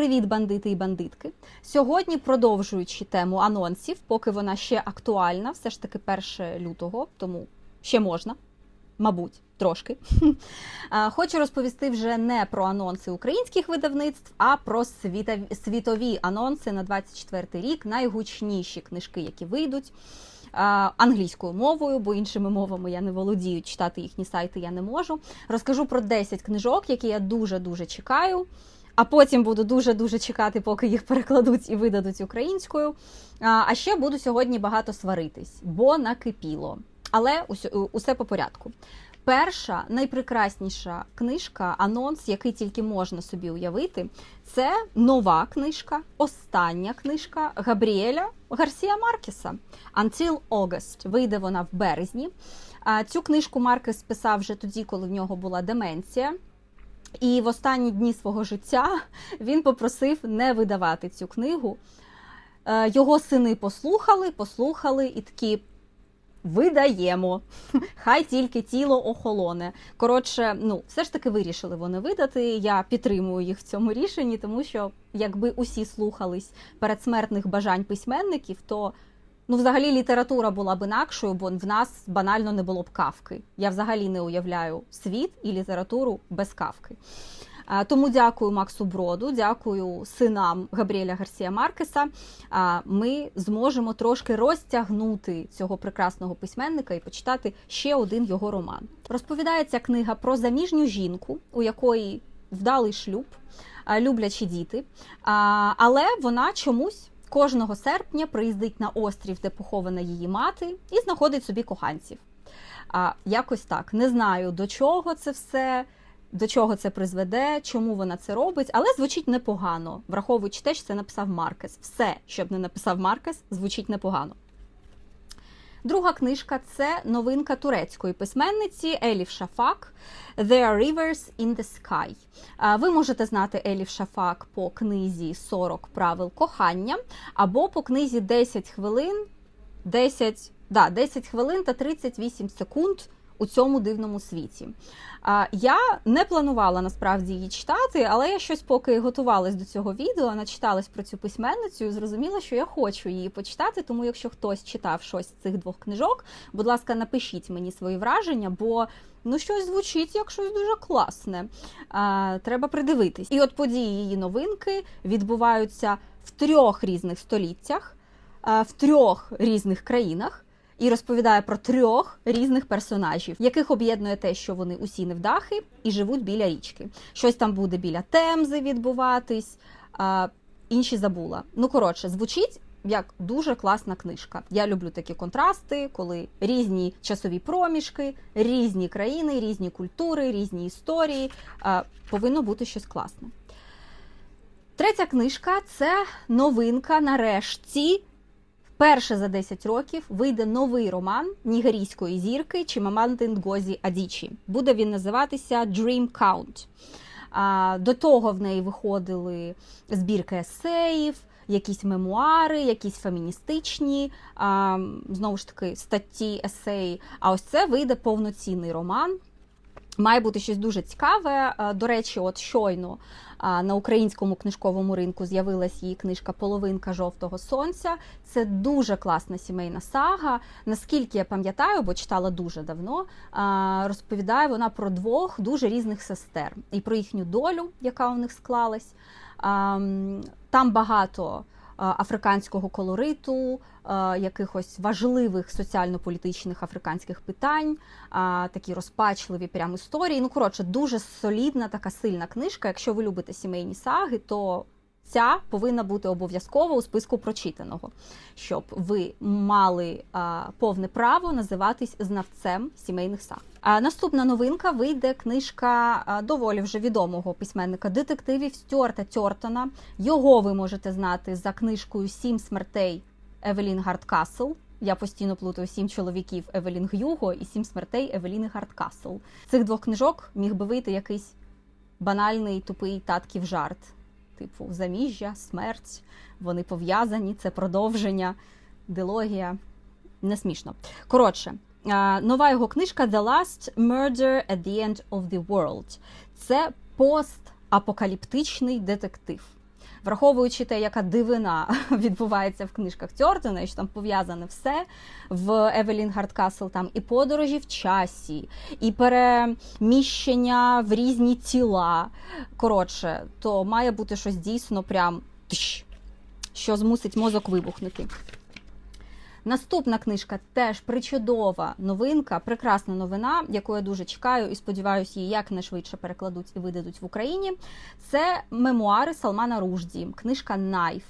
Привіт, бандити і бандитки! Сьогодні, продовжуючи тему анонсів, поки вона ще актуальна, все ж таки 1 лютого, тому ще можна, мабуть, трошки. Хочу розповісти вже не про анонси українських видавництв, а про світові, анонси на 24 рік, найгучніші книжки, які вийдуть. Англійською мовою, бо іншими мовами я не володію, читати їхні сайти я не можу. Розкажу про 10 книжок, які я дуже дуже чекаю. А потім буду дуже-дуже чекати, поки їх перекладуть і видадуть українською. А ще буду сьогодні багато сваритись, бо накипіло. Але усе, усе по порядку. Перша найпрекрасніша книжка, анонс, який тільки можна собі уявити, це нова книжка, остання книжка Габріеля Гарсія Маркеса Until August. Вийде вона в березні. Цю книжку Маркес писав вже тоді, коли в нього була деменція. І в останні дні свого життя він попросив не видавати цю книгу. Е, Його сини послухали, послухали і такі. Видаємо, хай тільки тіло охолоне. Коротше, ну все ж таки вирішили вони видати. Я підтримую їх в цьому рішенні, тому що якби усі слухались передсмертних бажань письменників, то ну, взагалі література була б інакшою, бо в нас банально не було б кавки. Я взагалі не уявляю світ і літературу без кавки. Тому дякую Максу Броду, дякую синам Габріеля Гарсія Маркеса. Ми зможемо трошки розтягнути цього прекрасного письменника і почитати ще один його роман. Розповідається книга про заміжню жінку, у якої вдалий шлюб, люблячі діти, але вона чомусь. Кожного серпня приїздить на острів, де похована її мати, і знаходить собі коханців. А якось так не знаю до чого це все, до чого це призведе, чому вона це робить, але звучить непогано, враховуючи те, що це написав Маркес. Все, що б не написав Маркес, звучить непогано. Друга книжка це новинка турецької письменниці Еліф Шафак «There are rivers in the sky». Ви можете знати Еліф Шафак по книзі «40 правил кохання або по книзі «10 хвилин, 10, да, 10 хвилин та 38 секунд у цьому дивному світі. Я не планувала насправді її читати, але я щось, поки готувалась до цього відео, начиталась про цю письменницю і зрозуміла, що я хочу її почитати. Тому, якщо хтось читав щось з цих двох книжок, будь ласка, напишіть мені свої враження, бо ну щось звучить як щось дуже класне. А, Треба придивитись. І от події її новинки відбуваються в трьох різних століттях, в трьох різних країнах і розповідає про трьох різних персонажів, яких об'єднує те, що вони усі невдахи і живуть біля річки. Щось там буде біля Темзи відбуватись, а інші забула. Ну коротше, звучить. Як дуже класна книжка. Я люблю такі контрасти, коли різні часові проміжки, різні країни, різні культури, різні історії. Повинно бути щось класне. Третя книжка це новинка нарешті Перше за 10 років вийде новий роман нігерійської зірки Чимаманди Нгозі Адічі. Буде він називатися Dream Count. До того в неї виходили збірки есеїв, якісь мемуари, якісь феміністичні, знову ж таки, статті, есеї. А ось це вийде повноцінний роман. Має бути щось дуже цікаве. До речі, от щойно на українському книжковому ринку з'явилась її книжка Половинка жовтого сонця. Це дуже класна сімейна сага. Наскільки я пам'ятаю, бо читала дуже давно, розповідає вона про двох дуже різних сестер і про їхню долю, яка у них склалась. Там багато. Африканського колориту, якихось важливих соціально-політичних африканських питань, такі розпачливі прям історії. Ну, коротше, дуже солідна, така сильна книжка. Якщо ви любите сімейні саги, то ця повинна бути обов'язково у списку прочитаного, щоб ви мали а, повне право називатись знавцем сімейних саг. А наступна новинка вийде книжка доволі вже відомого письменника детективів Стюарта Тьортона. Його ви можете знати за книжкою Сім смертей Евелін Гардкасл. Я постійно плутаю сім чоловіків Евелін Гюго і сім смертей Евеліни Гардкасл. Цих двох книжок міг би вийти якийсь банальний тупий татків жарт типу заміжжя, смерть, вони пов'язані, це продовження, дилогія. Не смішно. Коротше, нова його книжка The Last Murder at the End of the World. Це постапокаліптичний детектив. Враховуючи те, яка дивина відбувається в книжках Тьортона, що там пов'язане все в Евелін Гардкасл, там і подорожі в часі, і переміщення в різні тіла. Коротше, то має бути щось дійсно прям тщ, що змусить мозок вибухнути. Наступна книжка теж причудова новинка, прекрасна новина, яку я дуже чекаю і сподіваюся, її якнайшвидше перекладуть і видадуть в Україні. Це мемуари Салмана Ружді, книжка Найф.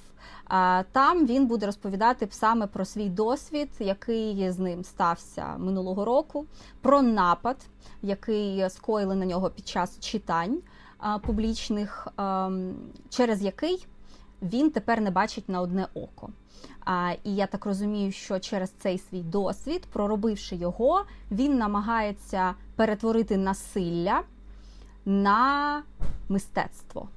Там він буде розповідати саме про свій досвід, який з ним стався минулого року, про напад, який скоїли на нього під час читань публічних, через який він тепер не бачить на одне око. А, І я так розумію, що через цей свій досвід, проробивши його, він намагається перетворити насилля на мистецтво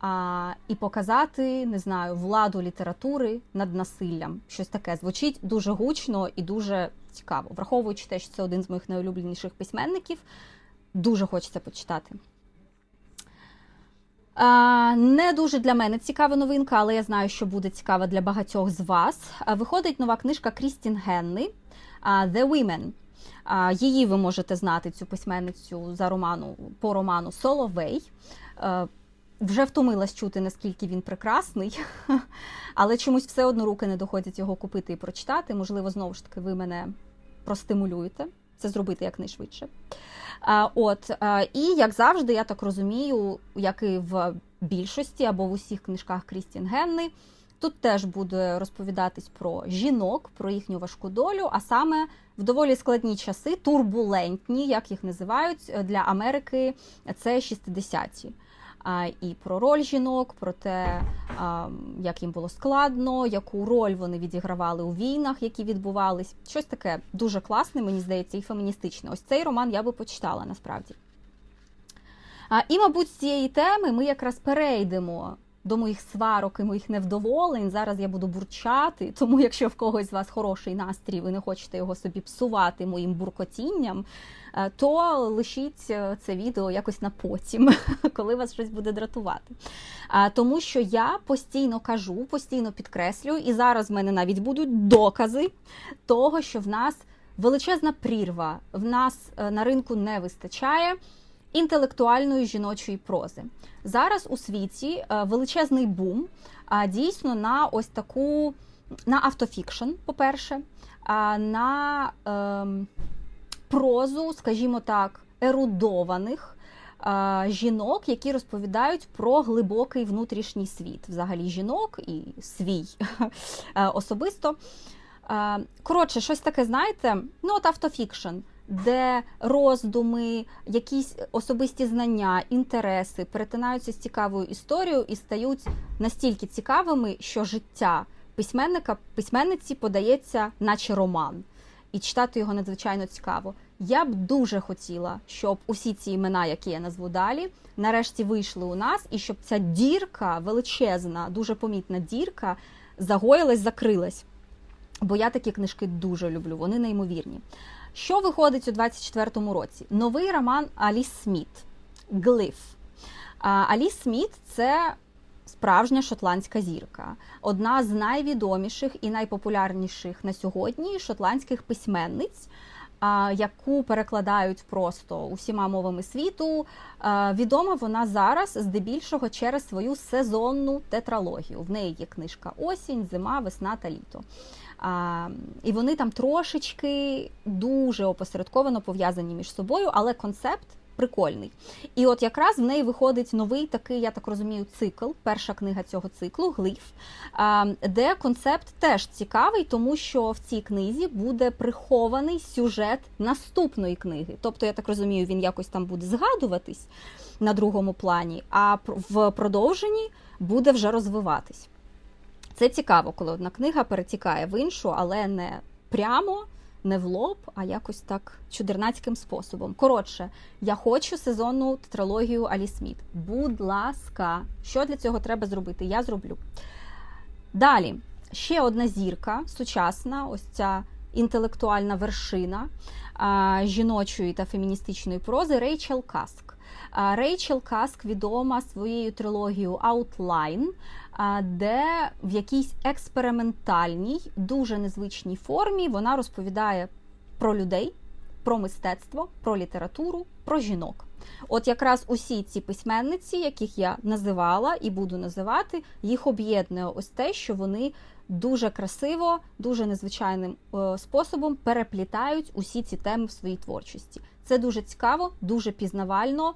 а, І показати, не знаю, владу літератури над насиллям. Щось таке звучить дуже гучно і дуже цікаво. Враховуючи те, що це один з моїх найулюбленіших письменників, дуже хочеться почитати. Не дуже для мене цікава новинка, але я знаю, що буде цікава для багатьох з вас. Виходить нова книжка Крістін Генни The Women. Її ви можете знати, цю письменницю за роману по роману Соловей. Вже втомилась чути, наскільки він прекрасний, але чомусь все одно руки не доходять його купити і прочитати. Можливо, знову ж таки, ви мене простимулюєте це зробити якнайшвидше. От і як завжди, я так розумію, як і в більшості або в усіх книжках Крістін Генни, тут теж буде розповідатись про жінок, про їхню важку долю, а саме в доволі складні часи, турбулентні, як їх називають для Америки, це 60-ті і про роль жінок, про те, як їм було складно, яку роль вони відігравали у війнах, які відбувались. Щось таке дуже класне, мені здається, і феміністичне. Ось цей роман я би почитала насправді. І, мабуть, з цієї теми ми якраз перейдемо до моїх сварок і моїх невдоволень. Зараз я буду бурчати, тому якщо в когось з вас хороший настрій, ви не хочете його собі псувати моїм буркотінням, е, то лишіть е, це відео якось на потім, коли вас щось буде дратувати. Тому що я постійно кажу, постійно підкреслюю, і зараз в мене навіть будуть докази того, що в нас величезна прірва, в нас е, на ринку не вистачає інтелектуальної жіночої прози. Зараз у світі е, величезний бум дійсно на ось таку на автофікшн, по-перше, на ем, прозу, скажімо так, ерудованих. Жінок, які розповідають про глибокий внутрішній світ, взагалі жінок і свій е, особисто. Коротше, щось таке, знаєте, ну от автофікшн де роздуми, якісь особисті знання, інтереси перетинаються з цікавою історією і стають настільки цікавими, що життя письменника письменниці подається, наче роман, і читати його надзвичайно цікаво. Я б дуже хотіла, щоб усі ці імена, які я назву далі, нарешті вийшли у нас, і щоб ця дірка величезна, дуже помітна дірка, загоїлась, закрилась. Бо я такі книжки дуже люблю, вони неймовірні. Що виходить у 24-му році? Новий роман Аліс Сміт Глиф. Аліс Сміт це справжня шотландська зірка, одна з найвідоміших і найпопулярніших на сьогодні шотландських письменниць. Яку перекладають просто усіма мовами світу. Відома вона зараз здебільшого через свою сезонну тетралогію. В неї є книжка Осінь, зима, весна та літо. А, І вони там трошечки дуже опосередковано пов'язані між собою, але концепт прикольний. І от якраз в неї виходить новий такий, я так розумію, цикл, перша книга цього циклу глиф, де концепт теж цікавий, тому що в цій книзі буде прихований сюжет наступної книги. Тобто, я так розумію, він якось там буде згадуватись на другому плані, а в продовженні буде вже розвиватись. Це цікаво, коли одна книга перетікає в іншу, але не прямо, не в лоб, а якось так чудернацьким способом. Коротше, я хочу сезонну тетралогію Алі Сміт. Будь ласка, що для цього треба зробити? Я зроблю. Далі, ще одна зірка сучасна, ось ця інтелектуальна вершина а, жіночої та феміністичної прози Рейчел Каск. А, Рейчел Каск відома своєю трилогією Outline, де в якійсь експериментальній, дуже незвичній формі вона розповідає про людей, про мистецтво, про літературу, про жінок. От якраз усі ці письменниці, яких я називала і буду називати, їх об'єднує ось те, що вони дуже красиво, дуже незвичайним е, способом переплітають усі ці теми в своїй творчості. Це дуже цікаво, дуже пізнавально,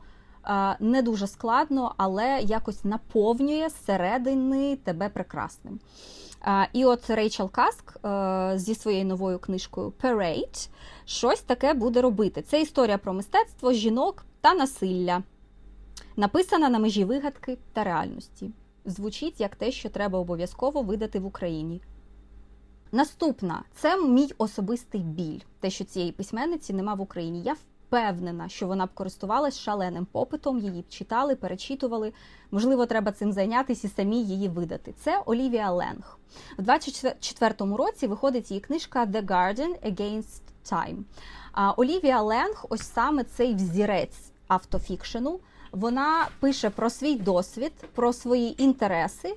не дуже складно, але якось наповнює зсередини тебе прекрасним. І от Рейчел Каск зі своєю новою книжкою Parade щось таке буде робити. Це історія про мистецтво, жінок та насилля, написана на межі вигадки та реальності. Звучить як те, що треба обов'язково видати в Україні. Наступна це мій особистий біль, те, що цієї письменниці нема в Україні. Я впевнена, що вона б користувалась шаленим попитом, її б читали, перечитували. Можливо, треба цим зайнятися і самі її видати. Це Олівія Ленг. У 24-му році виходить її книжка The Garden Against Time. А Олівія Ленг, ось саме цей взірець автофікшену. Вона пише про свій досвід, про свої інтереси.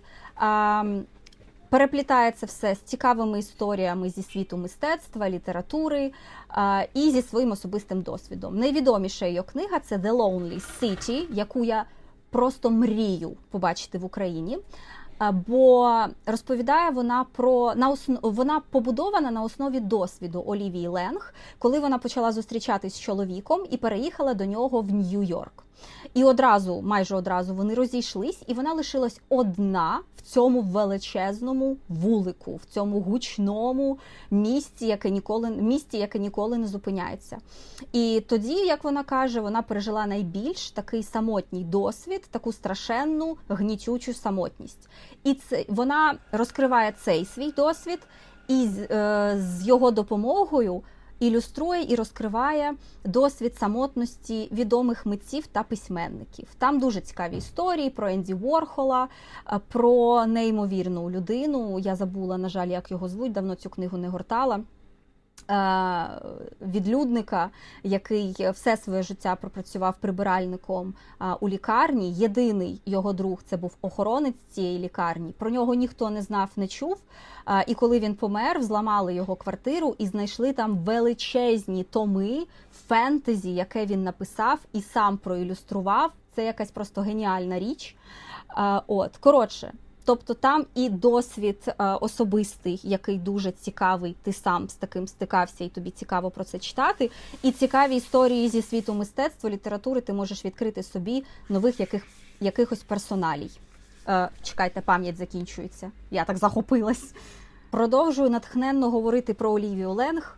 А, Переплітає це все з цікавими історіями зі світу мистецтва, літератури а, і зі своїм особистим досвідом. Найвідоміша її книга це The Lonely City, яку я просто мрію побачити в Україні. Бо розповідає вона про на основ... вона побудована на основі досвіду Олівії Ленг, коли вона почала зустрічатись з чоловіком і переїхала до нього в Нью-Йорк. І одразу, майже одразу, вони розійшлись, і вона лишилась одна в цьому величезному вулику, в цьому гучному місті, яке ніколи місті, яке ніколи не зупиняється. І тоді, як вона каже, вона пережила найбільш такий самотній досвід, таку страшенну гнітючу самотність. І це вона розкриває цей свій досвід, і з, е, з його допомогою ілюструє і розкриває досвід самотності відомих митців та письменників. Там дуже цікаві історії про Енді Ворхола, е, про неймовірну людину. Я забула, на жаль, як його звуть, давно цю книгу не гортала. Е, Відлюдника, який все своє життя пропрацював прибиральником е, у лікарні. Єдиний його друг це був охоронець цієї лікарні. Про нього ніхто не знав, не чув. Е, І коли він помер, взламали його квартиру і знайшли там величезні томи фентезі, яке він написав і сам проілюстрував. Це якась просто геніальна річ. От коротше. Тобто там і досвід е, особистий, який дуже цікавий, ти сам з таким стикався, і тобі цікаво про це читати. І цікаві історії зі світу мистецтва, літератури ти можеш відкрити собі нових яких, якихось персоналій. Е, чекайте, пам'ять закінчується. Я так захопилась. Продовжую натхненно говорити про Олівію Ленг.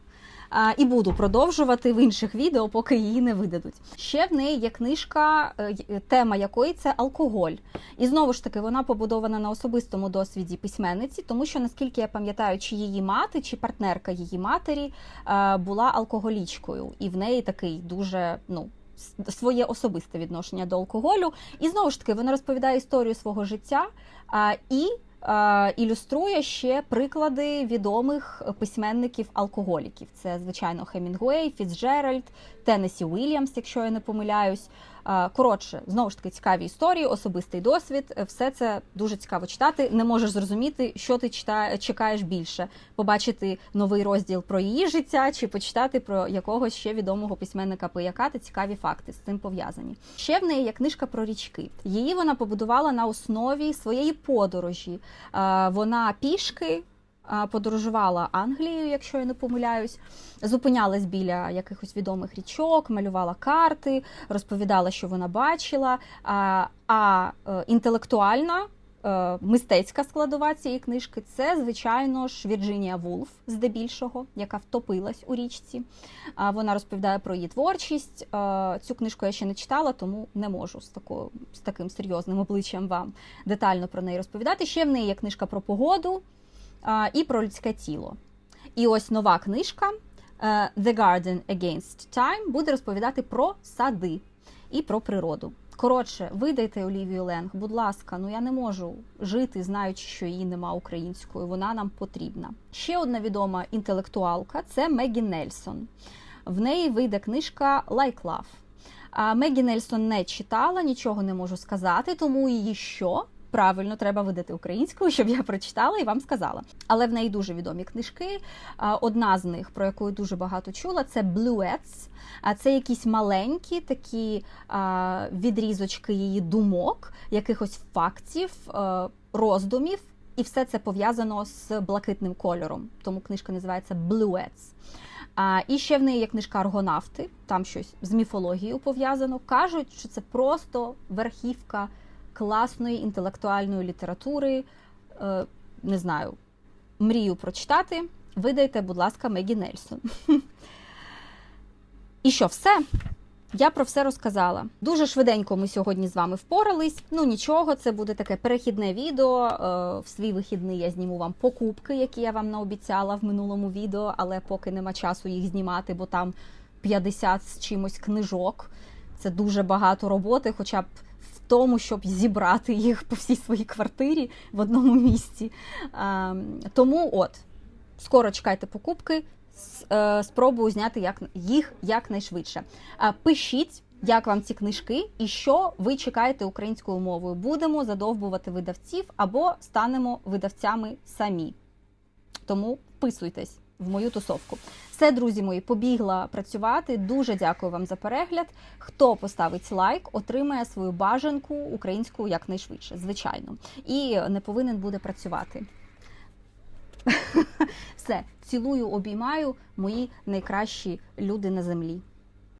І буду продовжувати в інших відео, поки її не видадуть. Ще в неї є книжка, е, тема якої це алкоголь. І знову ж таки, вона побудована на особистому досвіді письменниці, тому що, наскільки я пам'ятаю, чи її мати, чи партнерка її матері е, була алкоголічкою, і в неї такий дуже ну. Своє особисте відношення до алкоголю, і знову ж таки вона розповідає історію свого життя а, і ілюструє ще приклади відомих письменників-алкоголіків. Це, звичайно, Хемінгуей, Фіцджеральд, Теннесі Уільямс, якщо я не помиляюсь. Коротше, знову ж таки, цікаві історії, особистий досвід. Все це дуже цікаво читати. Не можеш зрозуміти, що ти читає, чекаєш більше: побачити новий розділ про її життя, чи почитати про якогось ще відомого письменника пияка та цікаві факти з цим пов'язані. Ще в неї є книжка про річки. Її вона побудувала на основі своєї подорожі. Вона пішки. Подорожувала Англією, якщо я не помиляюсь, зупинялась біля якихось відомих річок, малювала карти, розповідала, що вона бачила. А, а інтелектуальна мистецька складова цієї книжки це, звичайно ж, Вірджинія Вулф, здебільшого, яка втопилась у річці. Вона розповідає про її творчість. Цю книжку я ще не читала, тому не можу з такою з таким серйозним обличчям вам детально про неї розповідати. Ще в неї є книжка про погоду і про людське тіло. І ось нова книжка The Garden Against Time буде розповідати про сади і про природу. Коротше, видайте Олівію Ленг, будь ласка, ну я не можу жити, знаючи, що її нема українською. Вона нам потрібна. Ще одна відома інтелектуалка це Мегі Нельсон. В неї вийде книжка Like Love. Мегі Нельсон не читала, нічого не можу сказати, тому її що? Правильно, треба видати українською, щоб я прочитала і вам сказала. Але в неї дуже відомі книжки. Одна з них, про яку дуже багато чула, це. А це якісь маленькі такі відрізочки її думок, якихось фактів, роздумів, і все це пов'язано з блакитним кольором. Тому книжка називається Bluets. А, і ще в неї є книжка Аргонавти, там щось з міфологією пов'язано. Кажуть, що це просто верхівка класної інтелектуальної літератури. Е, не знаю, мрію прочитати. Видайте, будь ласка, Мегі Нельсон. І що, все? Я про все розказала. Дуже швиденько ми сьогодні з вами впорались. Ну нічого, це буде таке перехідне відео. Е, В свій вихідний я зніму вам покупки, які я вам наобіцяла в минулому відео, але поки нема часу їх знімати, бо там 50 з чимось книжок. Це дуже багато роботи, хоча б тому, щоб зібрати їх по всій своїй квартирі в одному місці. Тому от, скоро чекайте покупки. Е, Спробую зняти як, їх якнайшвидше. Пишіть, як вам ці книжки і що ви чекаєте українською мовою. Будемо задовбувати видавців або станемо видавцями самі. Тому вписуйтесь в мою тусовку. Все, друзі мої, побігла працювати. Дуже дякую вам за перегляд. Хто поставить лайк, отримає свою бажанку українську якнайшвидше, звичайно, і не повинен буде працювати. Все, цілую, обіймаю мої найкращі люди на землі.